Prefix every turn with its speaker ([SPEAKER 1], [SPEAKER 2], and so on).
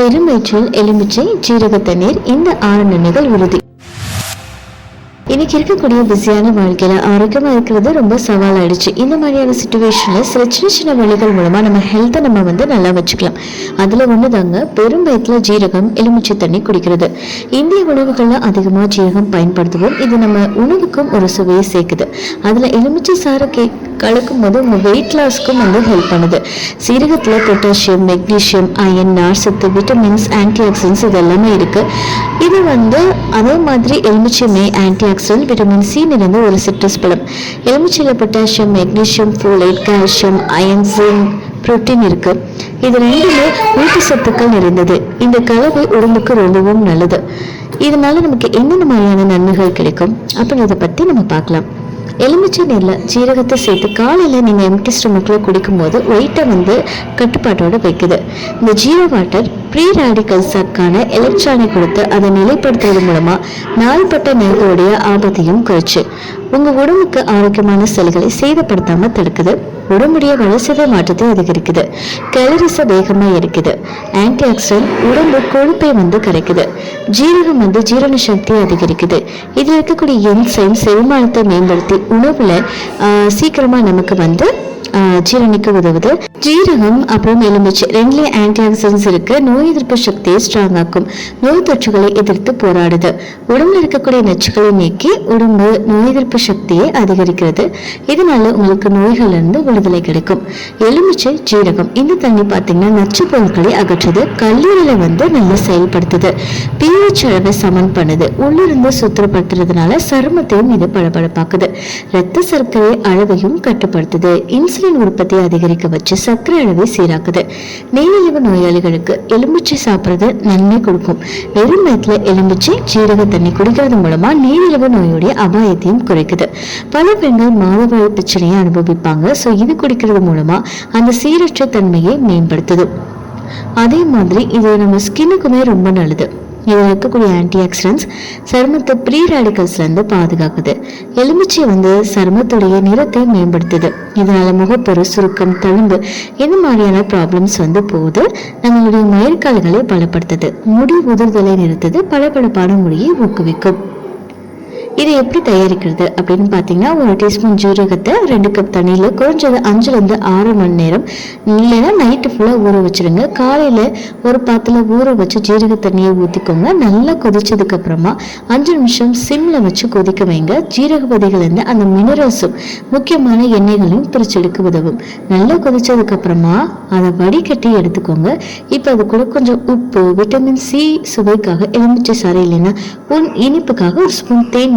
[SPEAKER 1] வெறும் வயிற்றில் எலுமிச்சை ஜீரக தண்ணீர் இந்த ஆறு நன்மைகள் உறுதி. இன்னைக்கு இருக்கக்கூடிய பிஸியான வாழ்க்கையில ஆரோக்கியமா இருக்கிறது ரொம்ப சவால் ஆயிடுச்சு இந்த மாதிரியான சுச்சுவேஷன்ல சில சின்ன சின்ன வழிகள் மூலமா நம்ம ஹெல்த்தை நம்ம வந்து நல்லா வச்சுக்கலாம். அதுல ஒண்ணுதாங்க பெரும் வயிற்றுல ஜீரகம் எலுமிச்சை தண்ணி குடிக்கிறது. இந்திய உணவுகள்ல அதிகமா ஜீரகம் பயன்படுத்துவோம். இது நம்ம உணவுக்கும் ஒரு சுவையை சேர்க்குது. அதுல எலுமிச்சை சாறு கேக் கலக்கும் போது உங்கள் வெயிட் லாஸ்க்கும் வந்து ஹெல்ப் பண்ணுது. சீரகத்துல பொட்டாசியம் மெக்னீசியம் அயன் நார்சத்து விட்டமின்ஸ் ஆன்டிஆக்சிடன்ஸ் இது எல்லாமே இருக்கு. இது வந்து அதே மாதிரி எலுமிச்சை ஆன்டிஆக்சிடன்ட் விட்டமின் சி நிறைந்த ஒரு சிட்ரஸ் பழம். எலுமிச்சையில் potassium magnesium folate calcium iron zinc protein இருக்கு. இது ரெண்டுமே ஊட்டச்சத்துக்கள் நிறைந்தது. இந்த கலவை உடம்புக்கு ரொம்பவும் நல்லது. இதனால நமக்கு என்னென்ன மாதிரியான நன்மைகள் கிடைக்கும்? அப்படின்றத பத்தி நம்ம பார்க்கலாம். எலுமிச்சை நீரில் ஜீரகத்தை சேர்த்து காலையில் நீங்கள் எம்டி ஸ்டொமக்கில் குடிக்கும்போது வெயிட்டை வந்து கட்டுப்பாட்டோடு வைக்குது. இந்த ஜீரோ வாட்டர் ப்ரீ ரேடிக்கல்ஸுக்கான எலக்ட்ரானை கொடுத்து அதை நிலைப்படுத்துவது மூலமாக நாள்பட்ட நேரத்தோடைய ஆபத்தையும் குறைச்சு. உங்கள் உடம்புக்கு ஆரோக்கியமான செல்களை சேதப்படுத்தாமல் தடுக்குது. உடம்புடைய வளர்ச்சிதை மாற்றத்தை அதிகரிக்குது. கேலரிஸை வேகமாக இருக்குது ஆன்டி ஆக்சிடென்ட் உடம்பு கொழுப்பை வந்து கரைக்குது. ஜீரகம் வந்து ஜீரண சக்தியை அதிகரிக்குது. இதில் இருக்கக்கூடிய என்சைம் செரிமானத்தை மேம்படுத்தி உணவில் சீக்கிரமாக நமக்கு வந்து ஜீரணிக்க உதவுது. ஜீரகம் அப்புறம் எலுமிச்சை ரெண்டுலேயும் ஆன்டி ஆக்சிடென்ட்ஸ் இருக்கு. நோய் எதிர்ப்பு சக்தியை ஸ்ட்ராங் ஆக்கும். நோய் தொற்றுகளை எதிர்த்து போராடுது. உடம்புல இருக்கக்கூடிய நச்சுக்களை நீக்கி உடம்பு நோய் எதிர்ப்பு சக்தியை அதிகரிக்கிறது. இதனால உங்களுக்கு நோய்கள் இருந்து விடுதலை கிடைக்கும். எலுமிச்சை ஜீரகம் இந்த தண்ணி பார்த்தீங்கன்னா நச்சு பொருட்களை அகற்றுது. கல்லீரலை வந்து நல்லா செயல்படுத்துது. பிஹெச் அளவை சமன் பண்ணுது. உள்ளிருந்து சுத்தப்படுத்துறதுனால சருமத்தையும் இது பளபளப்பாக்குது. ரத்த சர்க்கரை அளவையும் கட்டுப்படுத்துது. இன்சுலின் உற்பத்தியை அதிகரிக்க வச்சு சர்க்கரை அளவை சீராக்குது. நீரிழிவு நோயாளிகளுக்கு எலுமிச்சை சாப்பிட்றது நன்மை கொடுக்கும். வெறும் வயிற்றுல எலுமிச்சை ஜீரக தண்ணி குடிக்கிறது மூலமா நீரிழிவு நோயுடைய அபாயத்தையும் குறைக்குது. பல பெண்கள் மாதவாய் பிரச்சனையை அனுபவிப்பாங்க. ஸோ இது குடிக்கிறது மூலமா அந்த சீரற்ற தன்மையை மேம்படுத்துது. அதே மாதிரி இது நம்ம ஸ்கின்னுக்குமே ரொம்ப நல்லது. இதில் இருக்கக்கூடிய ஆன்டி ஆக்சிடென்ட்ஸ் சருமத்தை ப்ரீ ரேடிக்கல்ஸ்லேருந்து பாதுகாக்குது. எலுமிச்சை வந்து சருமத்துடைய நிறத்தை மேம்படுத்துது. இதனால் முகப்பெரு சுருக்கம் தழும்பு இந்த மாதிரியான ப்ராப்ளம்ஸ் வந்து போகுது. நம்மளுடைய மயிர்கால்களை பலப்படுத்துது. முடி உதிர்தலை நிறுத்துது. பளபளப்பான முடியை ஊக்குவிக்கும். இதை எப்படி தயாரிக்கிறது அப்படின்னு பார்த்தீங்கன்னா ஒரு டீஸ்பூன் ஜீரகத்தை ரெண்டு கப் தண்ணியில் குறைஞ்சது அஞ்சுலேருந்து ஆறு மணி நேரம் இல்லைன்னா நைட்டு ஃபுல்லாக ஊற வச்சுருங்க. காலையில் ஒரு பாத்தில் ஊற வச்சு ஜீரக தண்ணியை ஊற்றிக்கோங்க நல்லா கொதிச்சதுக்கப்புறமா அஞ்சு நிமிஷம் சிம்மில் வச்சு கொதிக்க வைங்க. ஜீரக பதிகள்லேருந்து அந்த மினரல்ஸும் முக்கியமான எண்ணெய்களையும் பிரிச்செடுக்க உதவும். நல்லா கொதிச்சதுக்கப்புறமா அதை வடிகட்டி எடுத்துக்கோங்க. இப்போ அது கூட கொஞ்சம் உப்பு விட்டமின் சி சுவைக்காக எலுமிச்சை சாறு இல்லைன்னா உன் இனிப்புக்காக ஒரு ஸ்பூன் தேன்